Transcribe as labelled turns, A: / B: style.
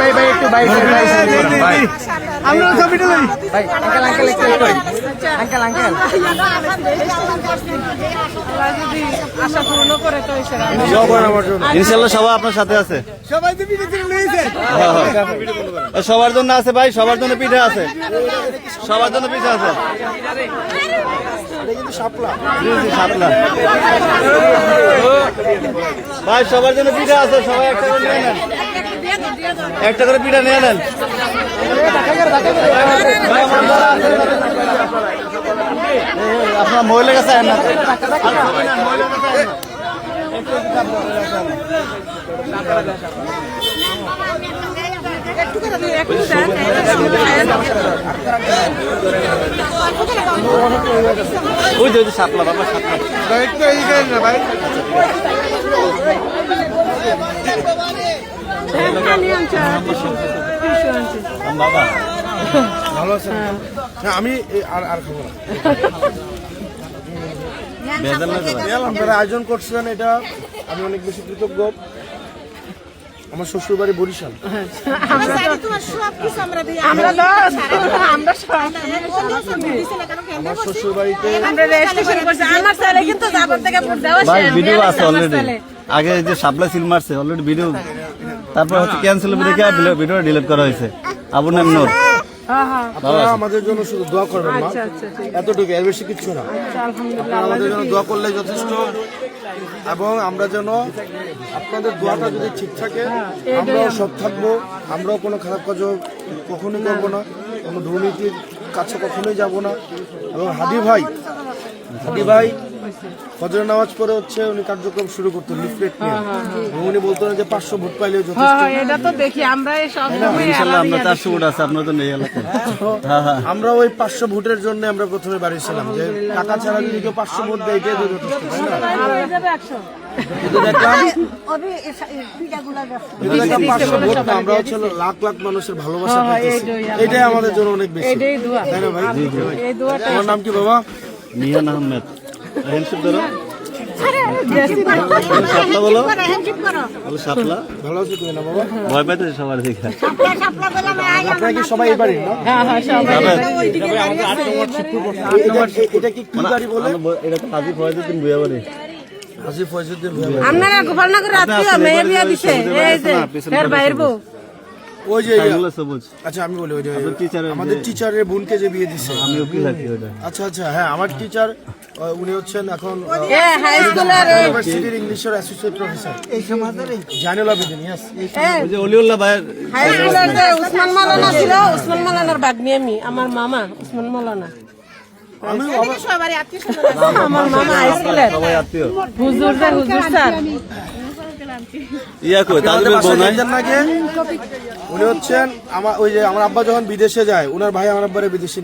A: ভাই ভাই একটু ভাই ভাই ভাই ভাই
B: আমরা ছবিটা লই
A: ভাই আঙ্কেল আঙ্কেল একটু আঙ্কেল আঙ্কেল
C: আশা পূর্ণ করে। তো এসে
D: ইনশাল্লাহ সবাই আপনার সাথে আছে।
B: সবাই তো ভিডিও করে লইছে
D: সবার জন্য আছে ভাই সবার জন্য পিঠা আছে। সবার জন্য পিঠা আছে। জি, জি, শাপলা ভাই সবার জন্য পিঠা আছে সবাই একটা করে নেন। একটা করে পিঠা নিয়ে নেন আপনার মহিলা কাছে না। ওই যে শাপলা বাবা শাপলা
B: ভাই একটু এই করেন না ভাই
D: বাবা।
B: ভালো আছেন? হ্যাঁ আমি আর আর খাব না।
D: না?
B: আপনারা আয়োজন করছিলেন এটা আমি অনেক বেশি কৃতজ্ঞ। আমার শ্বশুর বাড়ি বরিশাল।
C: আমরা
B: শ্বশুর বাড়িতে
C: আমরা রেজিস্ট্রেশন করছি। আমার ছেলে কিন্তু যাবার থেকে ভোট দেওয়া
D: ভাই ভিডিও আছে অলরেডি আগে যে সাপ্লাই সিল মারছে অলরেডি ভিডিও তারপর হচ্ছে ক্যান্সেল দেখে ভিডিও ডিলিট করা হয়েছে। আবু নাম নূর
C: হ্যাঁ হ্যাঁ
B: আপনারা আমাদের জন্য শুধু দোয়া করবেন মা।
C: আচ্ছা আচ্ছা
B: এতটুকু এর বেশি কিচ্ছু না। আপনারা আমাদের জন্য দোয়া করলে যথেষ্ট। এবং আমরা যেন আপনাদের দোয়াটা যদি ঠিক থাকে আমরাও সব থাকব। আমরাও কোনো খারাপ কাজও কখনোই করব না। কোনো দুর্নীতির কাছে কখনোই যাব না। এবং হাদি ভাই হাদি ভাই ফজর নামাজ পরে হচ্ছে উনি কার্যক্রম শুরু করতেন লিফলেট নিয়ে। উনি বলতেন যে পাঁচশো ভোট পাইলে যথেষ্ট।
C: হ্যাঁ এটা তো দেখি আমরা এই সব সময়
D: আমরা চারশো ফুট আছে এই এলাকায়। হ্যাঁ হ্যাঁ।
B: আমরা ওই পাঁচশো ভোটের জন্য আমরা প্রথমে বাড়িয়েছিলাম যে টাকা ছাড়া যদি কেউ পাঁচশো ভোট দেয় এটাই তো যথেষ্ট তাই না? আমরা লাখ লাখ মানুষের ভালোবাসা এটাই আমাদের জন্য অনেক বেশি। তাই না ভাই?
C: এই দোয়াটা
B: তোমার নাম কি বাবা?
D: মিয়ান আহমেদ। হ্যান্ডশেপ ধরো। শাপলা বলো। বলো শাপলা
B: ভালো আছো তুমি না বাবা?
D: ভয় পাইতেছে সবার দেখে
B: আপনারা কি সবাই এই না?
C: হ্যাঁ হ্যাঁ সবাই
B: এটা- এটা কি কি বাড়ি বলে?
D: এটা তো হাজি ফয়জুদ্দিন বুয়া বাড়ি
B: হাজি ফয়জুদ্দিন।
C: আপনারা গোপালনগর আত্মীয় মেয়ে বিয়া দিছে। এই যে এর বাইর বউ।
B: ওই যে
D: সবুজ।
B: আচ্ছা আমি বলি ওই যে
D: টিচারের
B: আমাদের টিচারের বোনকে যে বিয়ে দিছে।
D: আমি উকিল আছি ওটা?
B: আচ্ছা আচ্ছা হ্যাঁ আমার টিচার উনি হচ্ছেন এখন
C: হাই স্কুলের
B: ইউনিভার্সিটির ইংলিশের অ্যাসোসিয়েট প্রফেসর এই সমাজের জানুল আবেদিন ইয়েস
D: ওই যে অলিউল্লাহ ভাইয়ের
C: হাই স্কুলের যে উসমান মালানা ছিল উসমান মালানার বাগনি আমি আমার মামা উসমান মালানা।
B: আমি
C: আমার মামা হাই স্কুলের
D: সবাই আত্মীয়।
C: হুজুর যে হুজুর স্যার।
D: ইয়া কই তাদের
B: উনি হচ্ছেন আমার ওই যে আমার আব্বা যখন বিদেশে যায় উনার ভাই আমার আব্বারে বিদেশে